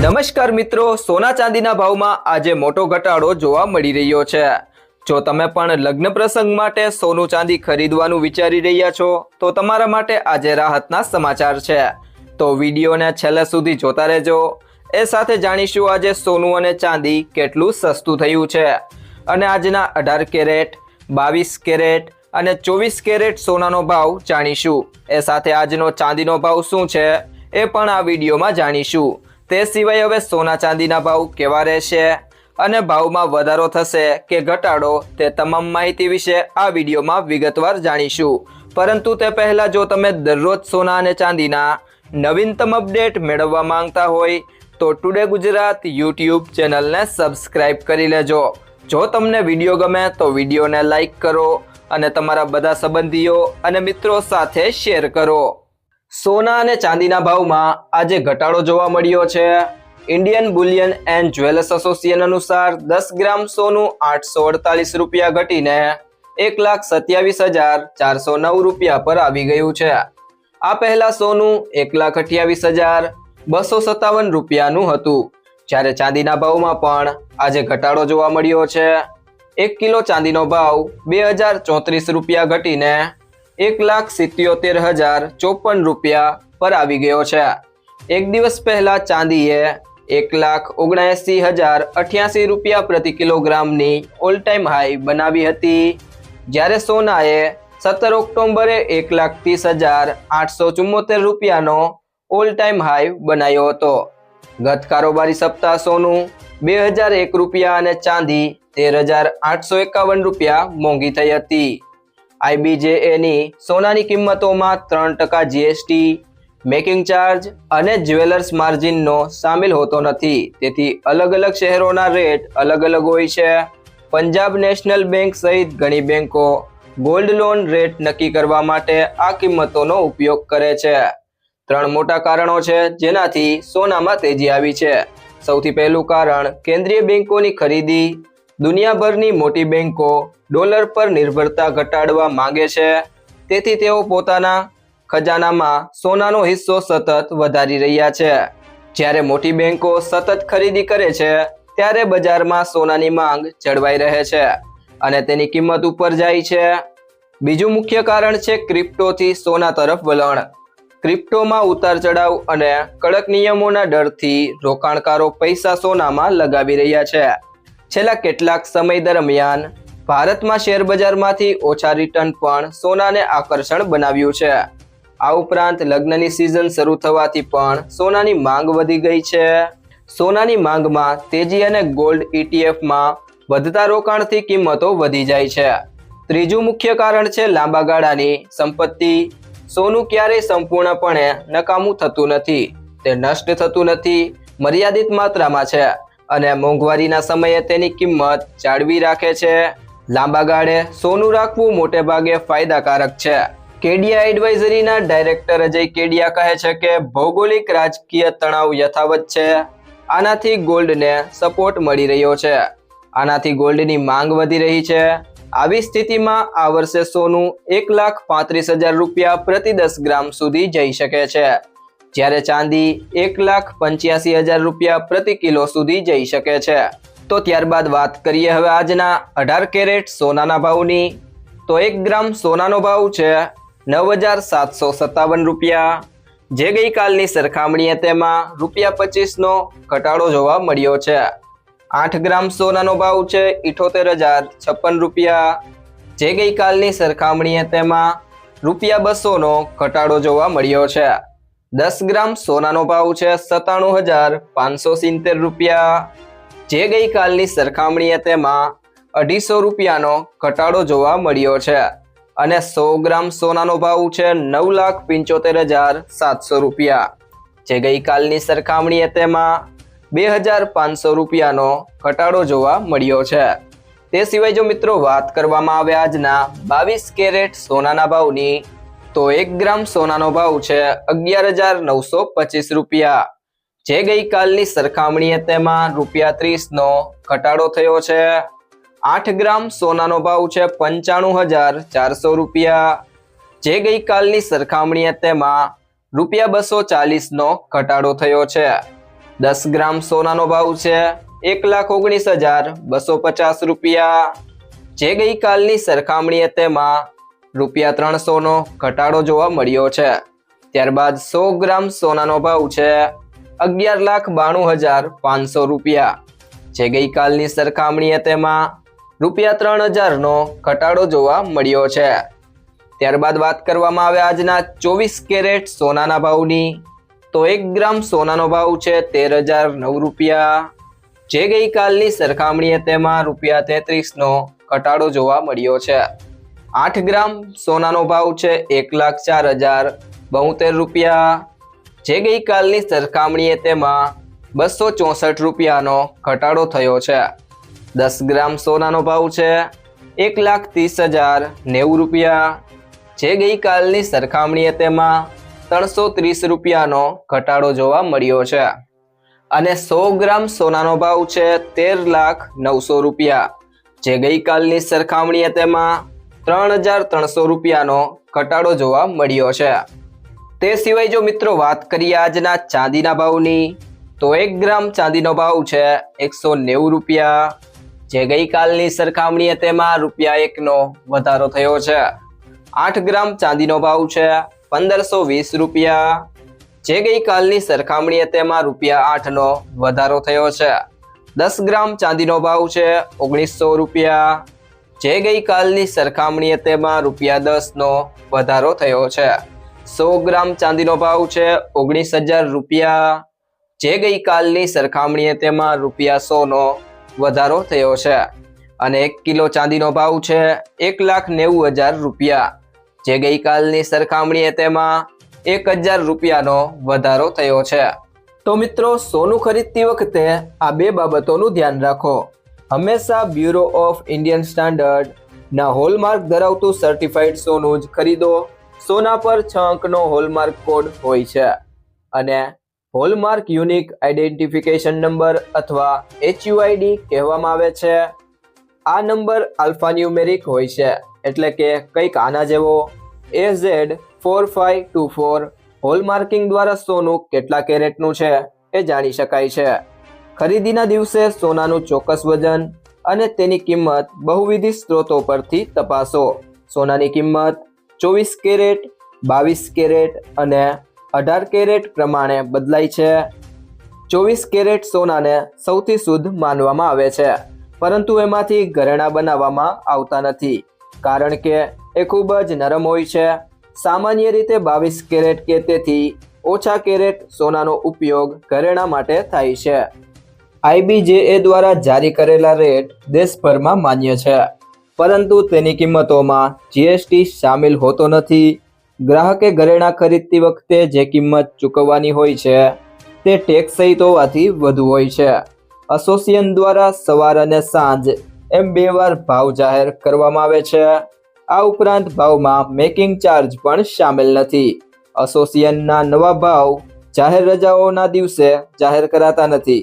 નમસ્કાર મિત્રો, સોના ચાંદીના ભાવમાં આજે મોટો ઘટાડો જોવા મળી રહ્યો છે. જો તમે પણ લગ્ન પ્રસંગ માટે સોનું ચાંદી ખરીદવાનું વિચારી રહ્યા છો, તો તમારા માટે આજે રાહતના સમાચાર છે. તો વિડીયોને છેલ્લે સુધી જોતા રહેજો. એ સાથે જાણીશું આજે સોનું અને ચાંદી કેટલું સસ્તું થયું છે. અને આજના અઢાર કેરેટ, બાવીસ કેરેટ અને ચોવીસ કેરેટ સોનાનો ભાવ જાણીશું. એ સાથે આજનો ચાંદીનો ભાવ શું છે, એ પણ આ વિડીયોમાં જાણીશું. તે સિવાય હવે સોના ચાંદીના ભાવ કેવા રહેશે અને ભાવમાં વધારો થશે કે ઘટાડો તે તમામ માહિતી વિશે આ વિડીયોમાં વિગતવાર જાણીશું. પરંતુ તે પહેલાં જો તમે દરરોજ સોના અને ચાંદીના નવીનતમ અપડેટ મેળવવા માંગતા હોય, તો ટુડે ગુજરાત યુટ્યુબ ચેનલને સબસ્ક્રાઇબ કરી લેજો. જો તમને વીડિયો ગમે તો વિડીયોને લાઇક કરો અને તમારા બધા સંબંધીઓ અને મિત્રો સાથે શેર કરો. સોના અને ચાંદીના ભાવમાં આજે ઘટાડો જોવા મળ્યો છે. Indian bullion and jewellers association અનુસાર દસ ગ્રામ સોનું આઠસો અડતાલીસ રૂપિયા ઘટીને એક લાખ સત્યાવીસ હજાર ચારસો નવ રૂપિયા પર આવી ગયું છે. આ પહેલા સોનું એક લાખ અઠ્યાવીસ હજાર બસો સત્તાવન રૂપિયાનું હતું. જ્યારે ચાંદીના ભાવમાં પણ આજે ઘટાડો જોવા મળ્યો છે. એક કિલો ચાંદીનો ભાવ બે હજાર ચોત્રીસ રૂપિયા ઘટીને એક લાખ સિત્યોતેર હજાર ચોપન રૂપિયા પર આવી ગયો છે. એક દિવસ પહેલા ચાંદીએ એક લાખ ઓગણએંસી હજાર અઠ્યાસી રૂપિયા પ્રતિ કિલોગ્રામની ઓલ ટાઈમ હાઈ બનાવી હતી. જ્યારે સોનાએ સત્તર ઓક્ટોબરે એક લાખ ત્રીસ હજાર આઠસો ચુમ્મોતેર રૂપિયાનો ઓલ ટાઈમ હાઈ બનાવ્યો હતો. ગત કારોબારી સપ્તાહ સોનું બે હજાર એક રૂપિયા અને ચાંદી તેર હજાર આઠસો એકાવન રૂપિયા મોંઘી થઈ હતી. આઈબીજેએની સોનાની કિંમતોમાં ત્રણ ટકા જીએસટી, મેકિંગ ચાર્જ અને જ્વેલર્સ માર્જિનનો સામેલ હોતો નથી. તેથી અલગ અલગ શહેરોના રેટ અલગ અલગ હોય છે. પંજાબ નેશનલ બેંક સહિત ઘણી બેંકો ગોલ્ડ લોન રેટ નક્કી કરવા માટે આ કિંમતોનો ઉપયોગ કરે છે. ત્રણ મોટા કારણો છે જેનાથી સોનામાં તેજી આવી છે. સૌથી પહેલું કારણ, કેન્દ્રીય બેંકોની ખરીદી દુનિયાભરની મોટી બેંકો ડોલર પર નિર્ભરતા ઘટાડવા માંગે છે. તેથી તેઓ પોતાના ખજાનામાં સોનાનો હિસ્સો સતત વધારી રહ્યા છે. જ્યારે મોટી બેંકો સતત ખરીદી કરે છે, ત્યારે બજારમાં સોનાની માંગ જળવાઈ રહે છે અને તેની કિંમત ઉપર જાય છે. બીજું મુખ્ય કારણ છે ક્રિપ્ટોથી સોના તરફ વલણ. ક્રિપ્ટોમાં ઉતાર ચઢાવ અને કડક નિયમોના ડરથી રોકાણકારો પૈસા સોનામાં લગાવી રહ્યા છે. છેલ્લા કેટલાક સમય દરમિયાન ભારતમાં શેર બજારમાંથી ઓછા રિટર્ન પણ સોનાને આકર્ષણ બનાવ્યું છે. આ ઉપરાંત લગ્નની સિઝન શરૂ થવાથી પણ સોનાની માંગ વધી ગઈ છે. સોનાની માંગમાં તેજી અને ગોલ્ડ ઇટીએફમાં વધતા રોકાણથી કિંમતો વધી જાય છે. ત્રીજું મુખ્ય કારણ છે લાંબા ગાળાની સંપત્તિ. સોનું ક્યારેય સંપૂર્ણપણે નકામું થતું નથી. તે નષ્ટ થતું નથી. મર્યાદિત માત્રામાં છે. અને મોંઘવારીના સમયે તેની કિંમત જાળવી રાખે છે. લાંબા ગાળે સોનું રાખવું મોટે ભાગે ફાયદાકારક છે. કેડિયા એડવાઇઝરીના ડાયરેક્ટર અજય કેડિયા કહે છે કે, ભૌગોલિક રાજકીય તણાવ યથાવત છે. આનાથી ગોલ્ડને સપોર્ટ મળી રહ્યો છે. આનાથી ગોલ્ડની માંગ વધી રહી છે. આવી સ્થિતિમાં આ વર્ષે સોનું એક લાખ પાંત્રીસ હજાર રૂપિયા પ્રતિ દસ ગ્રામ સુધી જઈ શકે છે. જ્યારે ચાંદી એક લાખ પંચ્યાસી હજાર રૂપિયા પ્રતિ કિલો સુધી જઈ શકે છે. તો ત્યારબાદ વાત કરીએ હવે આજના અઢાર કેરેટ સોનાના ભાવની. તો એક ગ્રામ સોનાનો ભાવ છે નવ હજાર સાતસો સત્તાવન રૂપિયા. જે ગઈકાલની સરખામણીએ તેમાં રૂપિયા પચીસનો ઘટાડો જોવા મળ્યો છે. આઠ ગ્રામ સોનાનો ભાવ છે ઇઠોતેર હજાર છપ્પન રૂપિયા. જે ગઈકાલની સરખામણીએ તેમાં રૂપિયા બસોનો ઘટાડો જોવા મળ્યો છે. દસ ગ્રામ સોનાનો ભાવ છે સત્તાણું હજાર પાંચસો સિત્તેર રૂપિયા. જે ગઈકાલની સરખામણીએ તેમાં અઢીસો રૂપિયાનો ઘટાડો જોવા મળ્યો છે અને સો ગ્રામ સોનાનો ભાવ છે નવ લાખ પંચોતેર હજાર સાતસો રૂપિયા. જે ગઈકાલની સરખામણીએ તેમાં બે હજાર પાંચસો રૂપિયાનો ઘટાડો જોવા મળ્યો છે. તે સિવાય જો મિત્રો વાત કરવામાં આવે આજના બાવીસ કેરેટ સોનાના ભાવની તો એક ગ્રામ સોનાનો ભાવ છે અગિયાર હજાર નવસો પચીસ રૂપિયા. જે ગઈકાલની સરખામણીએ તેમાં રૂપિયા ત્રીસનો ઘટાડો થયો છે. આઠ ગ્રામ સોનાનો ભાવ છે પંચાણું હજાર ચારસો રૂપિયા. જે ગઈકાલની સરખામણીએ તેમાં રૂપિયા બસો ચાલીસનો ઘટાડો થયો છે. દસ ગ્રામ સોનાનો ભાવ છે એક લાખ ઓગણીસ હજાર બસો પચાસ રૂપિયા. જે ગઈકાલની સરખામણીએ તેમાં રૂપિયા ત્રણસોનો ઘટાડો જોવા મળ્યો છે. ત્યારબાદ સો ગ્રામ સોનાનો ભાવ છે અગિયાર લાખ બાણું હજાર પાંચસો રૂપિયા. જે ગઈકાલની સરખામણીએ તેમાં રૂપિયા ત્રણ હજારનો ઘટાડો જોવા મળ્યો છે. ત્યારબાદ વાત કરવામાં આવે આજના ચોવીસ કેરેટ સોનાના ભાવની, તો એક ગ્રામ સોનાનો ભાવ છે તેર હજાર નવ રૂપિયા. જે ગઈકાલની સરખામણીએ તેમાં રૂપિયા તેત્રીસનો ઘટાડો જોવા મળ્યો છે. આઠ ગ્રામ સોનાનો ભાવ છે એક લાખ ચાર હજાર બોતેર રૂપિયા. જે ગઈકાલની સરખામણીએ તેમાં બસો ચોસઠ રૂપિયાનો ઘટાડો થયો છે. દસ ગ્રામ સોનાનો ભાવ છે એક લાખ ત્રીસ હજાર નેવું રૂપિયા. જે ગઈકાલની સરખામણીએ તેમાં ત્રણસો ત્રીસ રૂપિયાનો ઘટાડો જોવા મળ્યો છે. અને સો ગ્રામ સોનાનો ભાવ છે તેર લાખ નવસો રૂપિયા. જે ગઈકાલની સરખામણીએ તેમાં ત્રણ હજાર ત્રણસો રૂપિયાનો ઘટાડો જોવા મળ્યો છે. તે સિવાય જો મિત્રો વાત કરીએ આજના ચાંદીના ભાવની, તો એક ગ્રામ ચાંદીનો ભાવ છે એકસો નેવું રૂપિયા. જે ગઈકાલની સરખામણીએ તેમાં રૂપિયા એકનો વધારો થયો છે. આઠ ગ્રામ ચાંદીનો ભાવ છે પંદરસો વીસ રૂપિયા. જે ગઈકાલની સરખામણીએ તેમાં રૂપિયા આઠનો વધારો થયો છે. દસ ગ્રામ ચાંદીનો ભાવ છે ઓગણીસો રૂપિયા. જે ગઈકાલની સરખામણીએ તેમાં રૂપિયા દસનો વધારો થયો છે. સો ગ્રામ ચાંદીનો ભાવ છે, ઓગણીસ હજાર રૂપિયા. જે ગઈકાલની સરખામણીએ તેમાં રૂપિયા સોનો વધારો થયો છે અને એક કિલો ચાંદીનો ભાવ છે, એક લાખ નેવું હજાર રૂપિયા. જે ગઈકાલની સરખામણીએ તેમાં એક હજાર રૂપિયાનો વધારો થયો છે. તો મિત્રો, સોનું ખરીદતી વખતે આ બે બાબતોનું ધ્યાન રાખો. હંમેશા બ્યુરો ઓફ ઇન્ડિયન સ્ટાન્ડર્ડ ના હોલમાર્ક ધરાવતું સર્ટિફાઈડ સોનું જ ખરીદો. સોના પર છ અંકનો હોલમાર્ક કોડ હોય છે અને હોલમાર્ક યુનિક આઈડેન્ટિફિકેશન નંબર અથવા એચયુઆઈડી કહેવામાં આવે છે. આ નંબર આલ્ફાન્યુમેરિક હોય છે એટલે કે કંઈક આના જેવો. A Z four five two four hallmarking દ્વારા સોનું કેટલા કેરેટનું છે એ જાણી શકાય છે. ખરીદીના દિવસે સોનાનું ચોક્કસ વજન અને તેની કિંમત બહુવિધ સ્ત્રોતો પરથી તપાસો. સોનાની કિંમત ચોવીસ કેરેટ, બાવીસ કેરેટ અને અઢાર કેરેટ પ્રમાણે બદલાય છે. ચોવીસ કેરેટ સોનાને સૌથી શુદ્ધ માનવામાં આવે છે, પરંતુ એમાંથી ઘરેણાં બનાવવામાં આવતા નથી, કારણ કે એ ખૂબ જ નરમ હોય છે. સામાન્ય રીતે બાવીસ કેરેટ કે તેથી ઓછા કેરેટ સોનાનો ઉપયોગ ઘરેણાં માટે થાય છે. આઈબીજેએ દ્વારા જારી કરેલા રેટ દેશભરમાં માન્ય છે. પરંતુ તેની કિંમતોમાં જીએસટી સામેલ હોતો નથી. ગ્રાહકે ઘરેણાં ખરીદતી વખતે જે કિંમત ચૂકવવાની હોય છે, તે ટેક્સ સહિત હોવાથી વધુ હોય છે. એસોસિએશન દ્વારા સવાર અને સાંજ એમ બે વાર ભાવ જાહેર કરવામાં આવે છે. આ ઉપરાંત ભાવમાં મેકિંગ ચાર્જ પણ સામેલ નથી. એસોસિએશનના નવા ભાવ જાહેર રજાઓના દિવસે જાહેર કરાતા નથી.